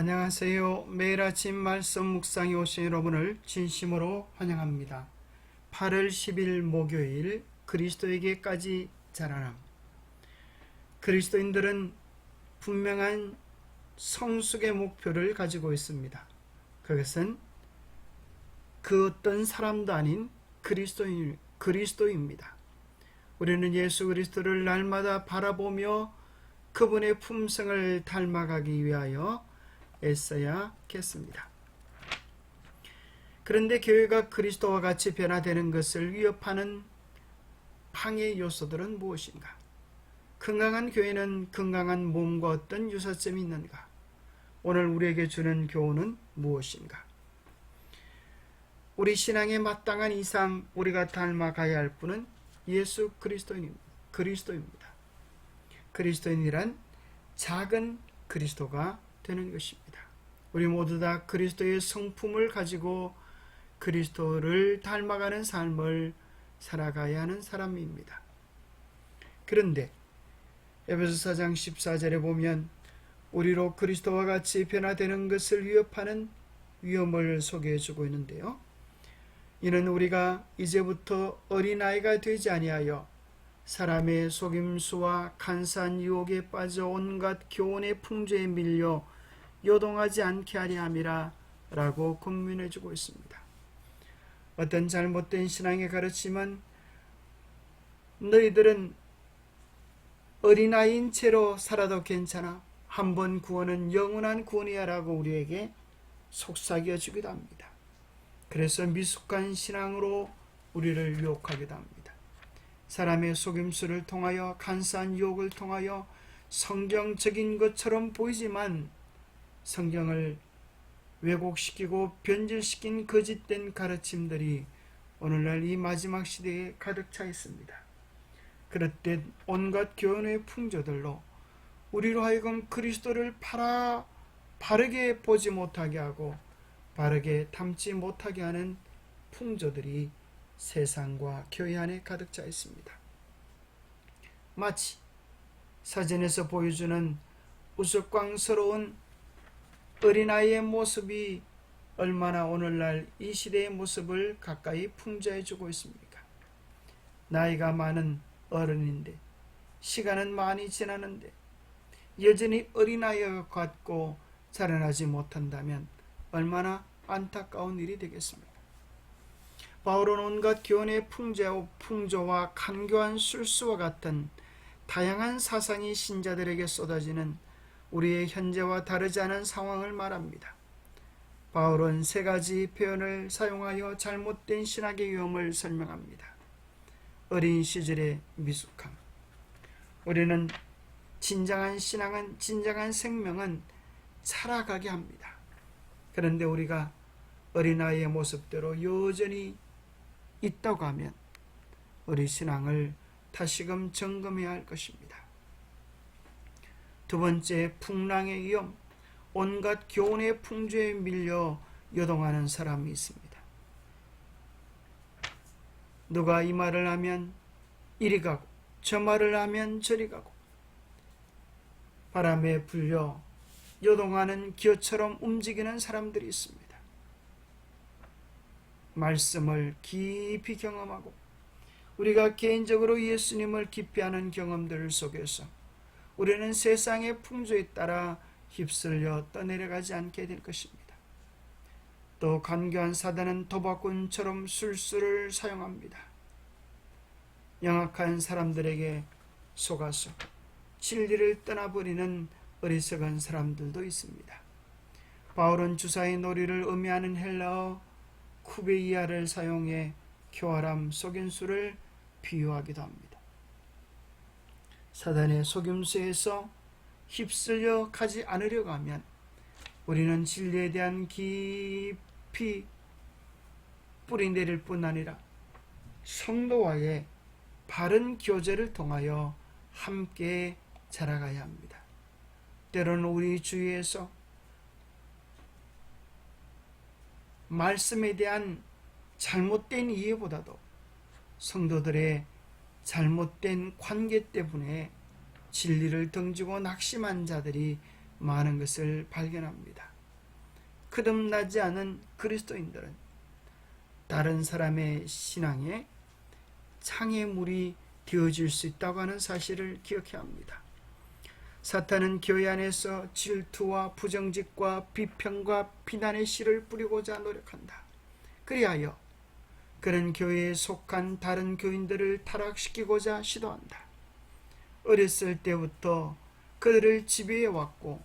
안녕하세요. 매일 아침 말씀 묵상에 오신 여러분을 진심으로 환영합니다. 8월 10일 목요일 그리스도에게까지 자라남. 그리스도인들은 분명한 성숙의 목표를 가지고 있습니다. 그것은 그 어떤 사람도 아닌 그리스도인, 그리스도입니다. 우리는 예수 그리스도를 날마다 바라보며 그분의 품성을 닮아가기 위하여 애써야겠습니다. 그런데 교회가 그리스도와 같이 변화되는 것을 위협하는 방해 요소들은 무엇인가? 건강한 교회는 건강한 몸과 어떤 유사점이 있는가? 오늘 우리에게 주는 교훈은 무엇인가? 우리 신앙에 마땅한 이상 우리가 닮아가야 할 분은 예수 그리스도입니다. 그리스도인이란 작은 그리스도가 되는 것입니다. 우리 모두 다 그리스도의 성품을 가지고 그리스도를 닮아가는 삶을 살아가야 하는 사람입니다. 그런데 에베소 4장 14절에 보면 우리로 그리스도와 같이 변화되는 것을 위협하는 위험을 소개해 주고 있는데요. 이는 우리가 이제부터 어린아이가 되지 아니하여 사람의 속임수와 간사한 유혹에 빠져 온갖 교훈의 풍조에 밀려 요동하지 않게 하려 함이라 라고 권면해 주고 있습니다. 어떤 잘못된 신앙의 가르침은 너희들은 어린아이인 채로 살아도 괜찮아. 한 번 구원은 영원한 구원이야 라고 우리에게 속삭여 주기도 합니다. 그래서 미숙한 신앙으로 우리를 유혹하기도 합니다. 사람의 속임수를 통하여 간사한 유혹을 통하여 성경적인 것처럼 보이지만 성경을 왜곡시키고 변질시킨 거짓된 가르침들이 오늘날 이 마지막 시대에 가득 차 있습니다. 그렇듯 온갖 교훈의 풍조들로 우리로 하여금 그리스도를 팔아 바르게 보지 못하게 하고 바르게 담지 못하게 하는 풍조들이 세상과 교회 안에 가득 차 있습니다. 마치 사진에서 보여주는 우스꽝스러운 어린아이의 모습이 얼마나 오늘날 이 시대의 모습을 가까이 풍자해 주고 있습니까? 나이가 많은 어른인데 시간은 많이 지나는데 여전히 어린아이 같고 자라나지 못한다면 얼마나 안타까운 일이 되겠습니까? 바울은 온갖 교훈의 풍조와 간교한 술수와 같은 다양한 사상이 신자들에게 쏟아지는 우리의 현재와 다르지 않은 상황을 말합니다. 바울은 세 가지 표현을 사용하여 잘못된 신학의 위험을 설명합니다. 어린 시절의 미숙함. 우리는 진정한 신앙은 진정한 생명은 살아가게 합니다. 그런데 우리가 어린아이의 모습대로 여전히 있다고 하면 우리 신앙을 다시금 점검해야 할 것입니다. 두 번째, 풍랑의 위험, 온갖 교훈의 풍조에 밀려 요동하는 사람이 있습니다. 누가 이 말을 하면 이리 가고, 저 말을 하면 저리 가고, 바람에 불려 요동하는 기어처럼 움직이는 사람들이 있습니다. 말씀을 깊이 경험하고 우리가 개인적으로 예수님을 깊이 아는 경험들 속에서 우리는 세상의 풍조에 따라 휩쓸려 떠내려가지 않게 될 것입니다. 또 간교한 사단은 도박꾼처럼 술수를 사용합니다. 영악한 사람들에게 속아서 진리를 떠나버리는 어리석은 사람들도 있습니다. 바울은 주사의 놀이를 의미하는 헬라어 쿠베이아를 사용해 교활함 속임수를 비유하기도 합니다. 사단의 속임수에서 휩쓸려 가지 않으려고 하면 우리는 진리에 대한 깊이 뿌리 내릴 뿐 아니라 성도와의 바른 교제를 통하여 함께 자라가야 합니다. 때로는 우리 주위에서 말씀에 대한 잘못된 이해보다도 성도들의 잘못된 관계 때문에 진리를 던지고 낙심한 자들이 많은 것을 발견합니다. 거듭나지 않은 그리스도인들은 다른 사람의 신앙에 창의물이 되어질 수 있다고 하는 사실을 기억해야 합니다. 사탄은 교회 안에서 질투와 부정직과 비평과 비난의 씨를 뿌리고자 노력한다. 그리하여 그는 교회에 속한 다른 교인들을 타락시키고자 시도한다. 어렸을 때부터 그들을 지배해 왔고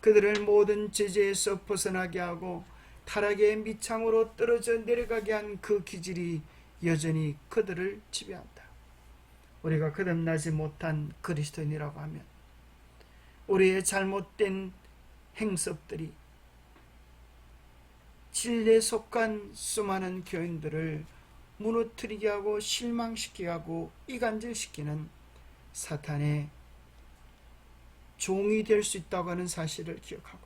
그들을 모든 제재에서 벗어나게 하고 타락의 밑창으로 떨어져 내려가게 한 그 기질이 여전히 그들을 지배한다. 우리가 거듭나지 못한 그리스도인이라고 하면 우리의 잘못된 행습들이 진리에 속한 수많은 교인들을 무너뜨리게 하고 실망시키게 하고 이간질시키는 사탄의 종이 될 수 있다고 하는 사실을 기억하고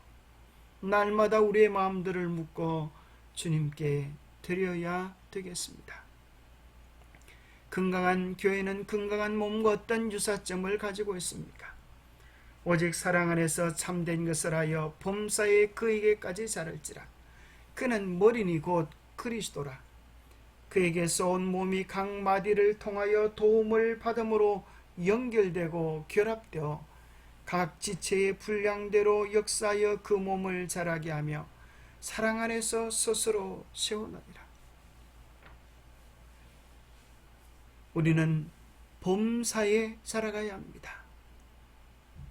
날마다 우리의 마음들을 묶어 주님께 드려야 되겠습니다. 건강한 교회는 건강한 몸과 어떤 유사점을 가지고 있습니까? 오직 사랑 안에서 참된 것을 하여 범사에 그에게까지 자랄지라. 그는 머리니 곧 그리스도라. 그에게서 온 몸이 각 마디를 통하여 도움을 받음으로 연결되고 결합되어 각 지체의 분량대로 역사하여 그 몸을 자라게 하며 사랑 안에서 스스로 세우느니라. 우리는 범사에 자라가야 합니다.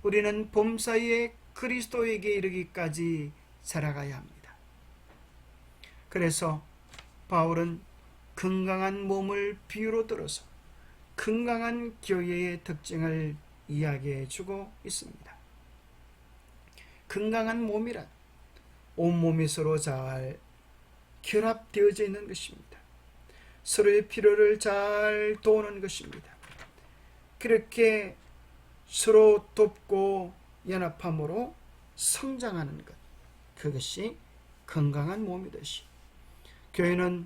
우리는 범사에 그리스도에게 이르기까지 자라가야 합니다. 그래서 바울은 건강한 몸을 비유로 들어서 건강한 교회의 특징을 이야기해 주고 있습니다. 건강한 몸이란 온몸이 서로 잘 결합되어져 있는 것입니다. 서로의 필요를 잘 도우는 것입니다. 그렇게 서로 돕고 연합함으로 성장하는 것. 그것이 건강한 몸이듯이. 교회는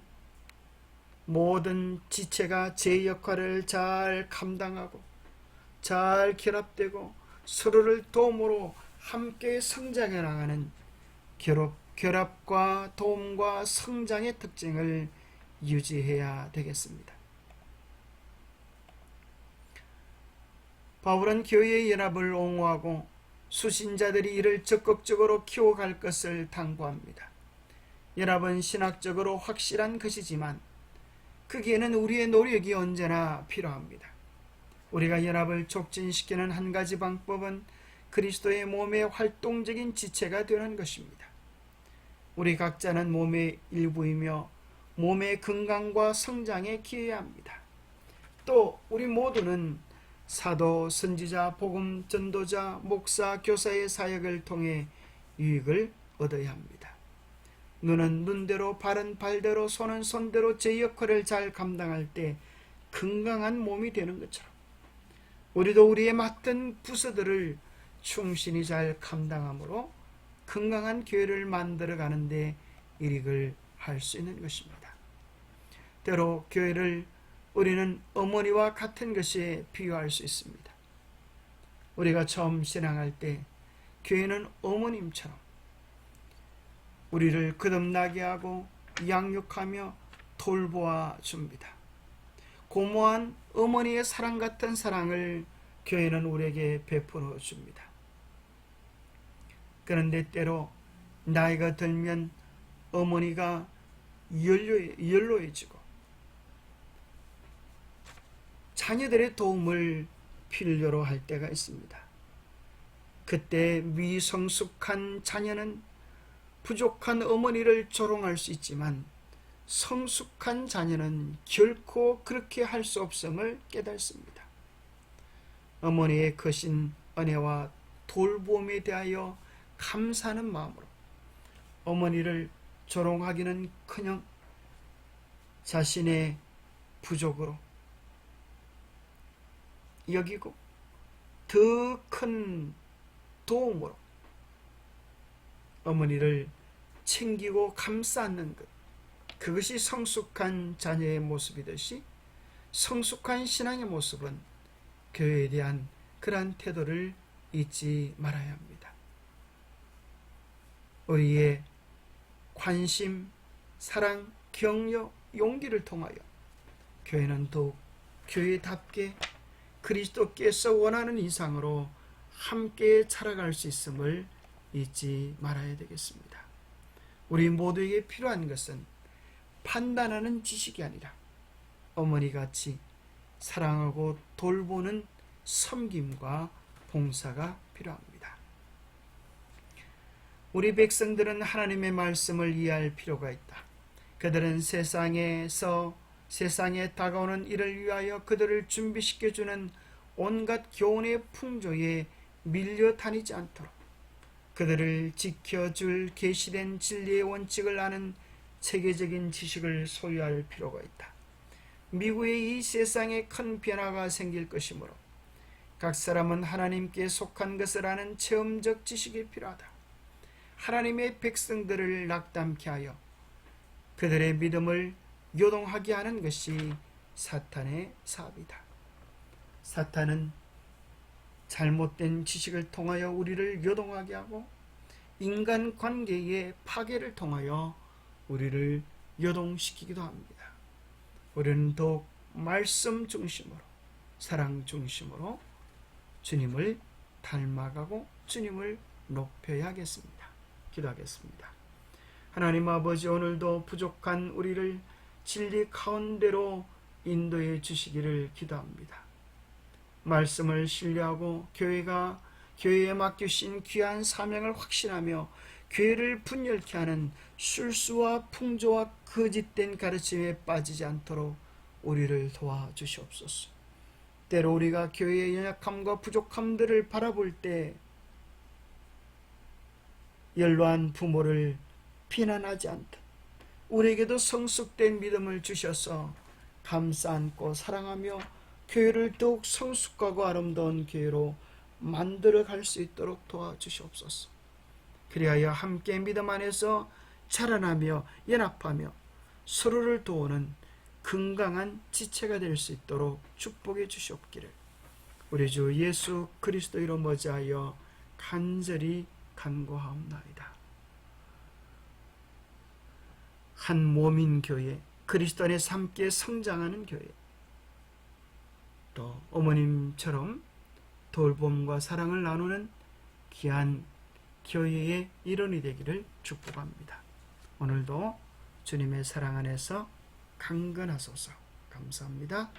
모든 지체가 제 역할을 잘 감당하고 잘 결합되고 서로를 도움으로 함께 성장해 나가는 결합, 결합과 도움과 성장의 특징을 유지해야 되겠습니다. 바울은 교회의 연합을 옹호하고 수신자들이 이를 적극적으로 키워갈 것을 당부합니다. 연합은 신학적으로 확실한 것이지만 거기에는 우리의 노력이 언제나 필요합니다. 우리가 연합을 촉진시키는 한 가지 방법은 그리스도의 몸의 활동적인 지체가 되는 것입니다. 우리 각자는 몸의 일부이며 몸의 건강과 성장에 기여해야 합니다. 또 우리 모두는 사도, 선지자, 복음, 전도자, 목사, 교사의 사역을 통해 유익을 얻어야 합니다. 눈은 눈대로, 발은 발대로, 손은 손대로 제 역할을 잘 감당할 때 건강한 몸이 되는 것처럼 우리도 우리의 맡은 부서들을 충실히 잘 감당함으로 건강한 교회를 만들어 가는데 일익을 할 수 있는 것입니다. 때로 교회를 우리는 어머니와 같은 것에 비유할 수 있습니다. 우리가 처음 신앙할 때 교회는 어머님처럼 우리를 거듭나게 하고 양육하며 돌보아 줍니다. 고모한 어머니의 사랑 같은 사랑을 교회는 우리에게 베풀어 줍니다. 그런데 때로 나이가 들면 어머니가 연로해, 연로해지고 자녀들의 도움을 필요로 할 때가 있습니다. 그때 미성숙한 자녀는 부족한 어머니를 조롱할 수 있지만 성숙한 자녀는 결코 그렇게 할 수 없음을 깨닫습니다. 어머니의 크신 은혜와 돌봄에 대하여 감사하는 마음으로 어머니를 조롱하기는 커녕 자신의 부족으로 여기고 더 큰 도움으로 어머니를 챙기고 감싸 안는 것. 그것이 성숙한 자녀의 모습이듯이 성숙한 신앙의 모습은 교회에 대한 그러한 태도를 잊지 말아야 합니다. 우리의 관심, 사랑, 격려, 용기를 통하여 교회는 더욱 교회답게 그리스도께서 원하는 이상으로 함께 자라갈 수 있음을 잊지 말아야 되겠습니다. 우리 모두에게 필요한 것은 판단하는 지식이 아니라 어머니 같이 사랑하고 돌보는 섬김과 봉사가 필요합니다. 우리 백성들은 하나님의 말씀을 이해할 필요가 있다. 그들은 세상에서 세상에 다가오는 이를 위하여 그들을 준비시켜주는 온갖 교훈의 풍조에 밀려 다니지 않도록 그들을 지켜줄 계시된 진리의 원칙을 아는 체계적인 지식을 소유할 필요가 있다. 미국의 이 세상에 큰 변화가 생길 것이므로 각 사람은 하나님께 속한 것을 아는 체험적 지식이 필요하다. 하나님의 백성들을 낙담케 하여 그들의 믿음을 요동하게 하는 것이 사탄의 사업이다. 사탄은 잘못된 지식을 통하여 우리를 요동하게 하고 인간 관계의 파괴를 통하여 우리를 요동시키기도 합니다. 우리는 더욱 말씀 중심으로 사랑 중심으로 주님을 닮아가고 주님을 높여야 하겠습니다. 기도하겠습니다. 하나님 아버지 오늘도 부족한 우리를 진리 가운데로 인도해 주시기를 기도합니다. 말씀을 신뢰하고 교회가 교회에 맡기신 귀한 사명을 확신하며 교회를 분열케 하는 술수와 풍조와 거짓된 가르침에 빠지지 않도록 우리를 도와주시옵소서. 때로 우리가 교회의 연약함과 부족함들을 바라볼 때 연로한 부모를 비난하지 않듯 우리에게도 성숙된 믿음을 주셔서 감싸 안고 사랑하며 교회를 더욱 성숙하고 아름다운 교회로 만들어 갈 수 있도록 도와주시옵소서. 그리하여 함께 믿음 안에서 자라나며 연합하며 서로를 도우는 건강한 지체가 될 수 있도록 축복해 주시옵기를 우리 주 예수 그리스도 이로 머지하여 간절히 간구하옵나이다. 한 몸인 교회, 그리스도 안에서 함께 성장하는 교회, 또 어머님처럼 돌봄과 사랑을 나누는 귀한 교회의 일원이 되기를 축복합니다. 오늘도 주님의 사랑 안에서 강건하소서 감사합니다.